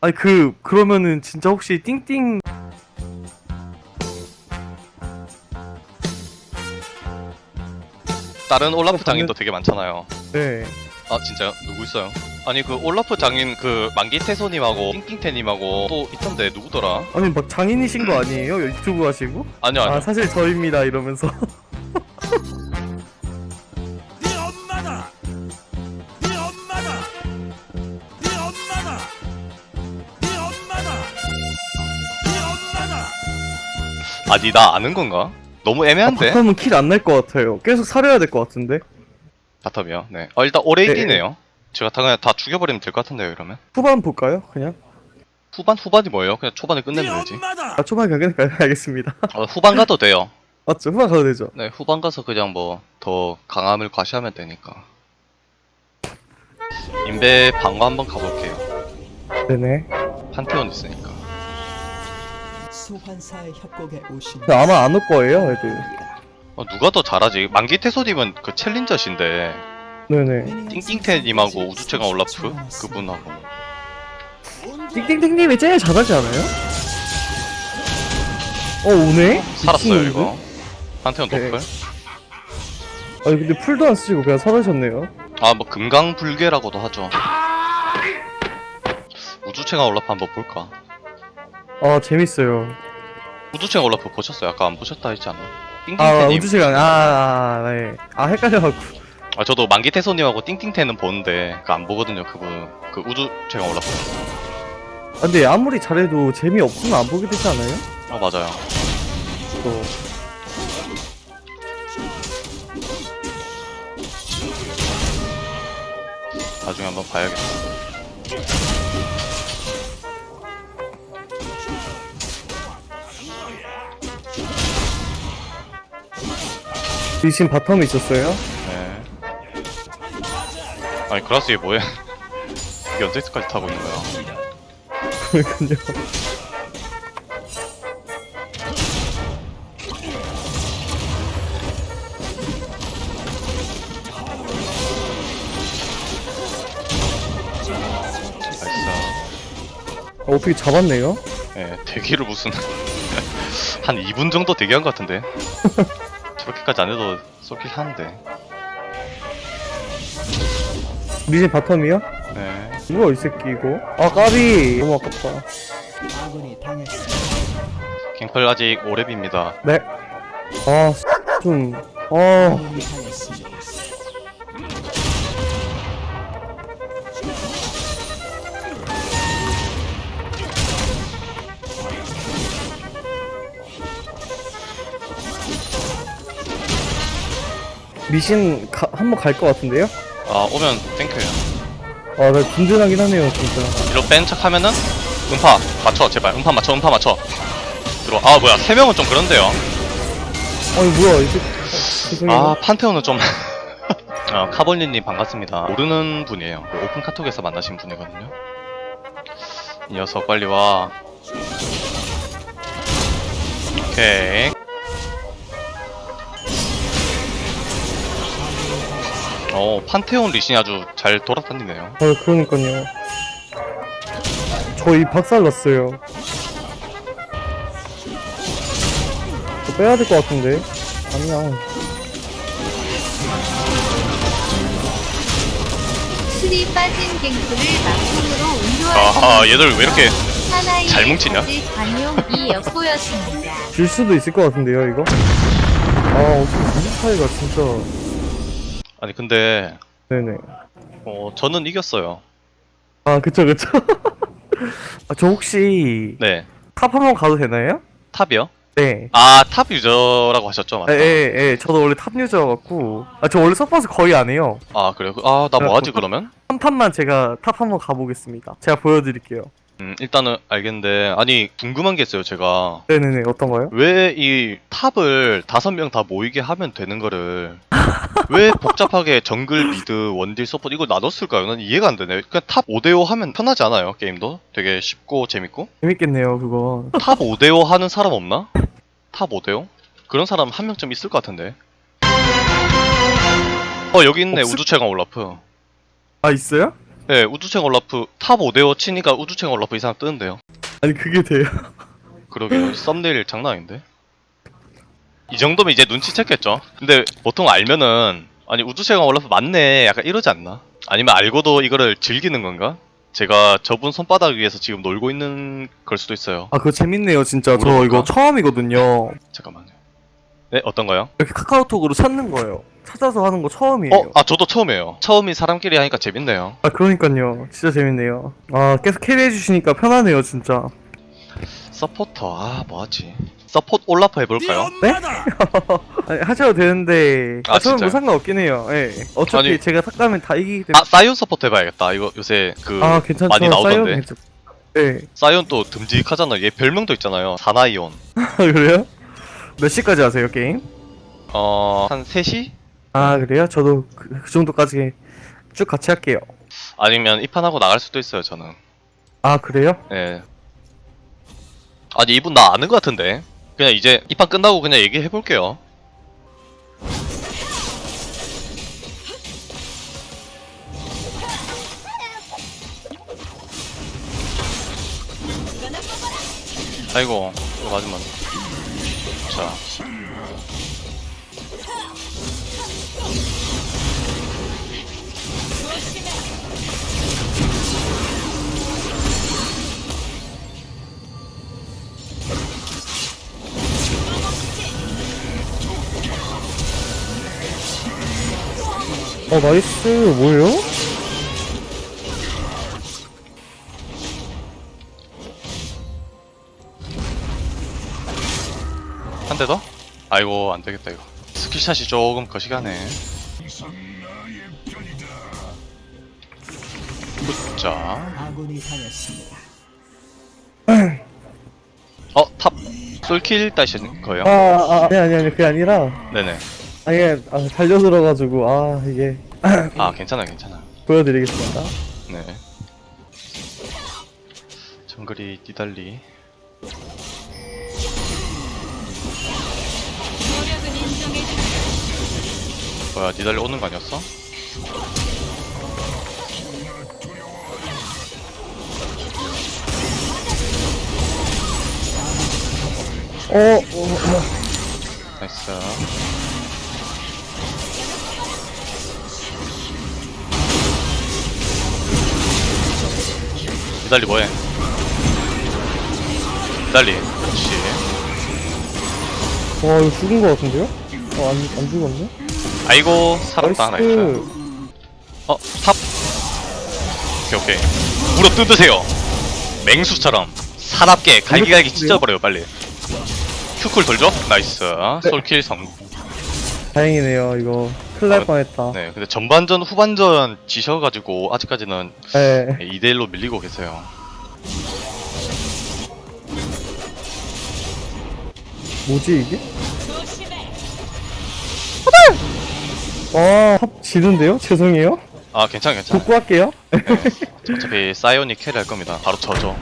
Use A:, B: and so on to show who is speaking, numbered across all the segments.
A: 아니 그 그러면은 진짜 혹시 띵띵
B: 다른 올라프
A: 어,
B: 장인도 되게 많잖아요.
A: 네
B: 아 진짜요? 누구 있어요? 아니 그 올라프 장인 그 만기태소님하고 띵띵태님하고 또 있던데 누구더라?
A: 아니 막 장인이신 거 아니에요 유튜브 하시고
B: 아니요 아니요.
A: 아 사실 저입니다 이러면서
C: 네 엄마다. 네 엄마다. 네 엄마다.
B: 아니 나 아는 건가? 너무 애매한데?
A: 바텀은 킬 안 날 것 같아요 계속 사려야 될 것 같은데
B: 바텀이요. 네. 어 일단 오레이디네요. 제가 다 그냥 다 죽여버리면 될 것 같은데요 이러면?
A: 후반 볼까요 그냥
B: 후반 후반이 뭐예요? 그냥 초반에
C: 네
B: 끝내면 되지.
C: 엄마다.
A: 아 초반 그냥 끝낼까요 알겠습니다
B: 어, 후반 가도 돼요.
A: 맞죠 후반 가도 되죠
B: 네 후반 가서 그냥 뭐 더 강함을 과시하면 되니까. 인베 방어 한번 가볼게요.
A: 네네
B: 판테온 있으니까.
D: 소환사의 협곡에 오신
A: 근데 아마 안 올 거예요 애들
B: 어, 누가 더 잘하지? 만기 태소님은 그 챌린저신데
A: 네네
B: 띵띵태님하고 우주체가 올라프 그분하고
A: 띵띵띵님이 제일 잘하지 않아요? 어 오네?
B: 살았어요
A: 미친놈들?
B: 이거. 판테온
A: 네.
B: 노플?
A: 아니 근데 풀도 안 쓰시고 그냥 살아셨네요
B: 아 뭐 금강불개라고도 하죠. 우주체가 올라프 한번 볼까?
A: 아 재밌어요
B: 우주체가 올라프 보셨어요? 아까 안 보셨다 했지 않나?
A: 아
B: 띵띵태님.
A: 우주시간 아네아 아, 헷갈려갖고
B: 아 저도 만기태소님하고 띵띵태는 보는데 그 안 보거든요 그분 그 우주체가 올라프.
A: 아, 근데 아무리 잘해도 재미 없으면 안 보게 되지 않아요?
B: 아 맞아요.
A: 또
B: 나중에 한번 봐야겠다.
A: 리신 바텀에 있었어요?
B: 네. 아니 그라스 이게 뭐야? 이게 언제까지 타고 있는 거야?
A: 그렇군요
B: 나이스.
A: 어, 어떻게 잡았네요?
B: 예, 대기를 무슨 한 2분 정도 대기한 것 같은데 저렇게까지 안 해도 쏠킬 하는데
A: 리신 바텀이요?
B: 네
A: 뭐야 이 새끼 이거 아 까비 너무 아깝다
D: 아군이 당했습니다.
B: 킹플 아직 5렙입니다
A: 네. 네아좀 아,
D: 아군이 당했습니다.
A: 미신 가, 한번 갈 것 같은데요?
B: 아 오면 땡큐요.
A: 아 나 든든하긴 하네요 진짜.
B: 뒤로 뺀 척 하면은 음파 맞춰 제발. 음파 맞춰 음파 맞춰. 들어 아 뭐야. 3명은 좀 그런데요.
A: 아니 뭐야 이 새끼 어, 죄송해요.
B: 아 판테온은 좀. 아, 카볼리님 반갑습니다. 모르는 분이에요. 오픈 카톡에서 만나신 분이거든요. 이 녀석 빨리 와. 오케이 어 판테온 리신이 아주 잘 돌아다니네요.
A: 아 그러니까요. 저희 박살났어요. 저 빼야 될 것 같은데. 아니야.
E: 술이 빠진 갱프를 막품으로
B: 아하
E: 운동하는
B: 얘들 왜 이렇게
E: 하나의
B: 잘 뭉치냐?
E: 가지 관용이 엿보였습니다.
A: 질 수도 있을 것 같은데요 이거? 아 어떻게 점수 차이가 진짜
B: 아니 근데
A: 네네.
B: 어 저는 이겼어요.
A: 아 그쵸 그쵸. 아, 저 혹시
B: 네.
A: 탑 한번 가도 되나요?
B: 탑이요?
A: 네.
B: 아 탑 유저라고 하셨죠 맞다
A: 예예 저도 원래 탑 유저여갖고. 아 저 원래 서퍼스 거의 안 해요.
B: 아 그래요? 아 나 뭐 하지 그러면?
A: 한 판만 제가 탑 한번 가보겠습니다. 제가 보여드릴게요
B: 음 일단은 알겠는데 아니 궁금한 게 있어요 제가
A: 네네네 어떤가요?
B: 왜 이 탑을 다섯 명 다 모이게 하면 되는 거를 왜 복잡하게 정글 미드 원딜 서포트 이거 나눴을까요? 난 이해가 안 되네 그냥 탑 5대5 하면 편하지 않아요 게임도? 되게 쉽고 재밌고
A: 재밌겠네요 그거
B: 탑 5대5 하는 사람 없나? 탑 5대5? 그런 사람 한 명쯤 있을 것 같은데 어 여기 있네
A: 없을-
B: 우주체감 올라프
A: 아 있어요?
B: 네, 우주챙 올라프 탑 5대5 치니까 우주챙 올라프 이상 뜨는데요.
A: 아니 그게 돼요?
B: 그러게요. 썸네일 장난 아닌데? 이 정도면 이제 눈치챘겠죠? 근데 보통 알면은, 아니, 우주체가 올라서 맞네. 약간 이러지 않나? 아니면 알고도 이거를 즐기는 건가? 제가 저분 손바닥 위에서 지금 놀고 있는 걸 수도 있어요.
A: 아 그거 재밌네요 진짜 저
B: 물어볼까?
A: 이거 처음이거든요
B: 잠깐만요. 네, 어떤 거요?
A: 이렇게 카카오톡으로 찾는 거예요 찾아서 하는 거 처음이에요
B: 어, 아, 저도 처음이에요. 처음인 사람끼리 하니까 재밌네요.
A: 아 그러니까요 진짜 재밌네요 아 계속 캐리해 주시니까 편하네요 진짜
B: 서포터, 아, 뭐하지? 서포트 올라프 해볼까요?
C: 네 엄마다.
A: 아니, 하셔도 되는데
B: 아,
A: 아, 저는
B: 진짜요?
A: 뭐 상관없긴 해요 예 어차피
B: 아니-
A: 제가 삭가면 다 이기기 때문에
B: 아, 사이온 서포트 해봐야겠다. 이거 요새 그,
A: 아, 괜찮죠
B: 많이 나오던데.
A: 사이언 괜찮- 네
B: 사이온 또 듬직하잖아. 얘 별명도 있잖아요. 사나이온.
A: 그래요? 몇 시까지 하세요 게임?
B: 어, 한 3시?
A: 아 그래요? 저도 그, 그 정도까지 쭉 같이 할게요
B: 아니면 입판하고 나갈 수도 있어요, 저는.
A: 아 그래요?
B: 예. 아니, 이분 나 아는 것 같은데. 그냥 이제 입판 끝나고 그냥 얘기해 볼게요. 아이고, 이거 맞으면. 자.
A: 어 나이스 뭐예요?
B: 한 대 더? 아이고, 안 되겠다, 이거. 스킬샷이 조금 거시가네. 자.
D: 아군이 당했습니다.
B: 어, 탑. 솔킬 따신 거예요?
A: 아, 아 아니 아니 아니 그게 아니라
B: 네네.
A: 아니 아, 달려들어가지고 아 이게
B: 아, 괜찮아요, 괜찮아요.
A: 보여드리겠습니다
B: 네. 정글이 니달리. 뭐야, 니달리 오는 거 아니었어?
A: 어, 어, 어.
B: 나이스. 니달리 뭐해? 니달리. 그렇지.
A: 와 이거 죽은 거 같은데요? 어 안 안 죽었네?
B: 아이고, 살았다, 나이스.
A: 나이스
B: 어, 탑. 오케이, 오케이. 물어 뜯으세요. 맹수처럼. 사납게 갈기갈기 찢어버려요, 빨리. 큐쿨 돌죠? 나이스. 솔킬 성공.
A: 다행이네요 이거 큰일 날
B: 아,
A: 뻔했다
B: 네, 근데 전반전, 후반전 지셔가지고 아직까지는
A: 네.
B: 2대1로 밀리고 계세요.
A: 뭐지 이게? 아, 합 지는데요? 죄송해요.
B: 아, 괜찮아, 괜찮아.
A: 복구할게요.
B: 어차피 사이온이 캐리 할 겁니다. 바로 저죠.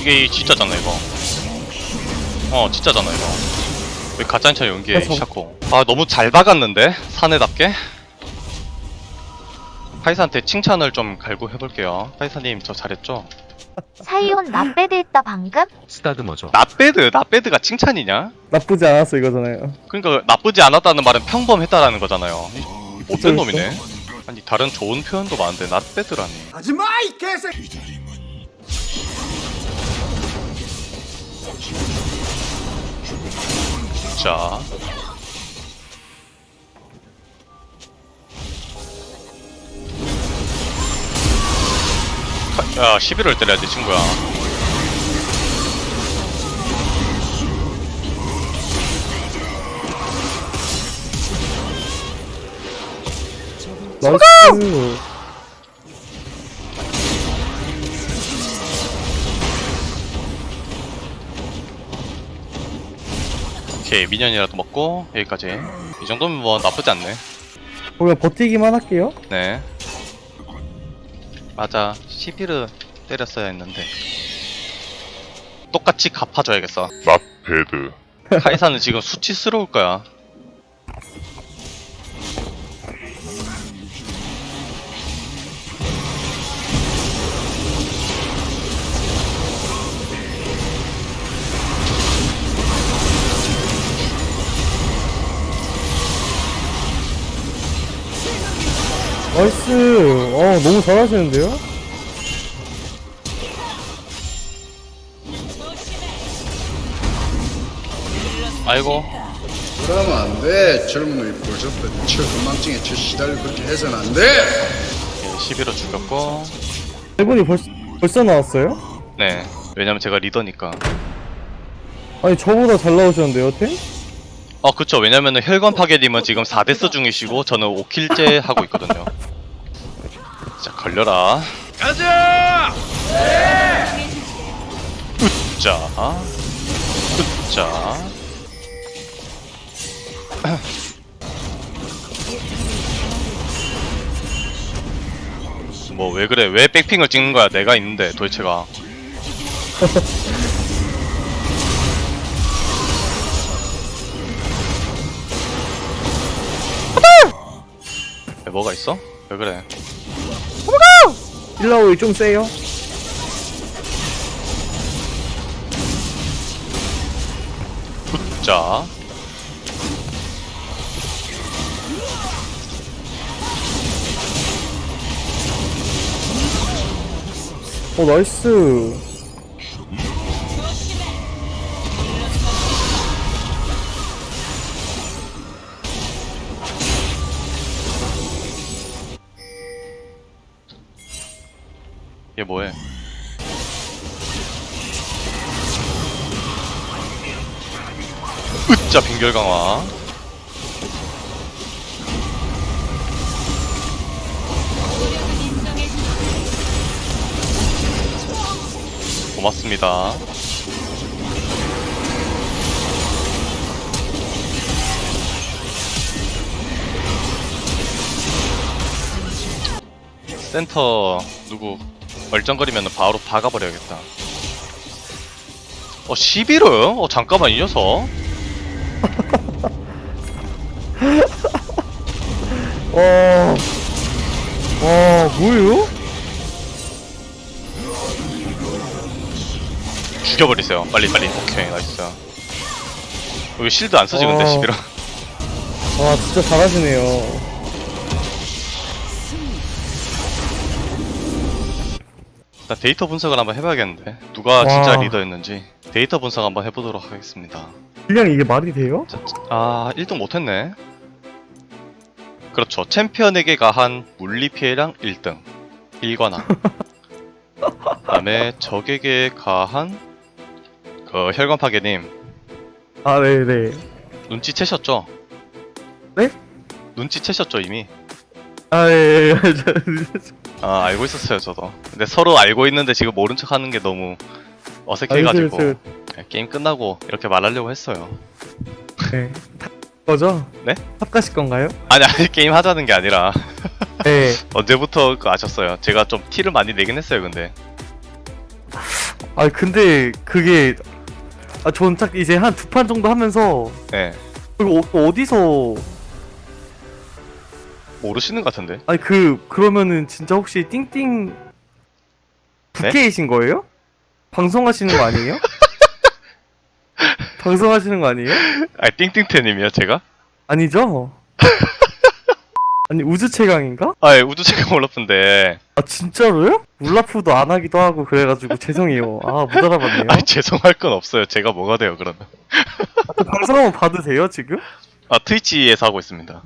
B: 이게 진짜잖아 이거. 어 진짜잖아 이거. 왜 가짜인차 연기해
A: 아, 저-
B: 샤코. 아 너무 잘 박았는데 사내답게. 파이사한테 칭찬을 좀 갈고 해볼게요. 파이사님 저 잘했죠?
E: 사이온 나빼드 했다 방금?
F: 쓰다듬어줘.
B: 나배드 나배드가 칭찬이냐?
A: 나쁘지 않았어 이거잖아요.
B: 그러니까 나쁘지 않았다는 말은 평범했다라는 거잖아요. 이- 못된 놈이네. 아니 다른 좋은 표현도 많은데 나배드라니.
C: 하지마 이 개새 끼.
B: 자. 카- 야 11월 때려야지 친구야.
A: 나이스.
B: 오케이 미니언이라도 먹고 여기까지. 이 정도면 뭐 나쁘지 않네.
A: 그냥 버티기만 할게요.
B: 네. 맞아 11을 때렸어야 했는데 똑같이 갚아줘야겠어
F: 나패드
B: 카이사는 지금 수치스러울 거야
A: 나이스. 어, 너무 잘하시는데요?
B: 아이고
G: 그러면 안 돼. 젊은이 벌써부터 저 건망증에 저 시달려 그렇게 해서는 안 돼.
B: 11호 죽였고
A: 일본이 벌써, 벌써 나왔어요?
B: 네 왜냐면 제가 리더니까
A: 아니, 저보다 잘 나오셨는데요, 템?
B: 어 그쵸 왜냐면은 혈관 파괴님은 지금 4데스 중이시고 저는 5킬째 하고 있거든요 자 걸려라
C: 가자!
B: 자 자. 뭐왜 그래 왜 백핑을 찍는 거야 내가 있는데 도대체가 왜 뭐가 있어? 왜 그래
A: 일라오이 좀 세요?
B: 자
A: 어, 나이스.
B: 뭐해? 으짜 빙결 강화. 고맙습니다 센터 누구 얼쩡거리면 바로 박아버려야겠다 어 11호요? 어 잠깐만 이 녀석
A: 와. 와, 뭐예요?
B: 죽여버리세요 빨리 빨리 오케이 나이스 왜 실드 안 쓰지 근데
A: 어.
B: 11호
A: 와, 진짜 잘하시네요.
B: 나 데이터 분석을 한번 해봐야겠는데 누가 진짜
A: 와.
B: 리더였는지 데이터 분석 한번 해보도록 하겠습니다
A: 분량 이게 말이 돼요?
B: 자, 자, 아 1등 못했네 그렇죠 챔피언에게 가 한 물리 피해량 1등 1관왕 그 다음에 적에게 가한 그 혈관 파괴님
A: 아, 네네.
B: 눈치채셨죠?
A: 네?
B: 눈치채셨죠 이미
A: 아, 예, 예. 저-
B: 아 알고 있었어요 저도 근데 서로 알고 있는데 지금 모른 척 하는 게 너무 어색해가지고
A: 아, 저-
B: 네, 게임 끝나고 이렇게 말하려고 했어요
A: 네. 탑 거죠?
B: 네?
A: 탑 가실 건가요?
B: 아니 아니 게임 하자는 게 아니라
A: 네.
B: 언제부터 그 아셨어요 제가 좀 티를 많이 내긴 했어요 근데
A: 아, 근데 그게 아, 저는 딱 이제 한 두 판 정도 하면서
B: 네
A: 이거 어, 어디서
B: 모르시는 것 같은데
A: 아니 그 그러면은 진짜 혹시 띵띵 부캐이신 거예요? 방송하시는 거 아니에요? 방송하시는 거 아니에요?
B: 아 띵띵태님이요 제가?
A: 아니죠? 아니 우주 최강인가?
B: 아 예, 우주체감 올라프인데
A: 아 진짜로요? 울라프도 안 하기도 하고 그래가지고 죄송해요. 아 못 알아봤네요.
B: 아 죄송할 건 없어요 제가 뭐가 돼요 그러면
A: 그 방송 한번 봐도 돼요 지금?
B: 아 트위치에서 하고 있습니다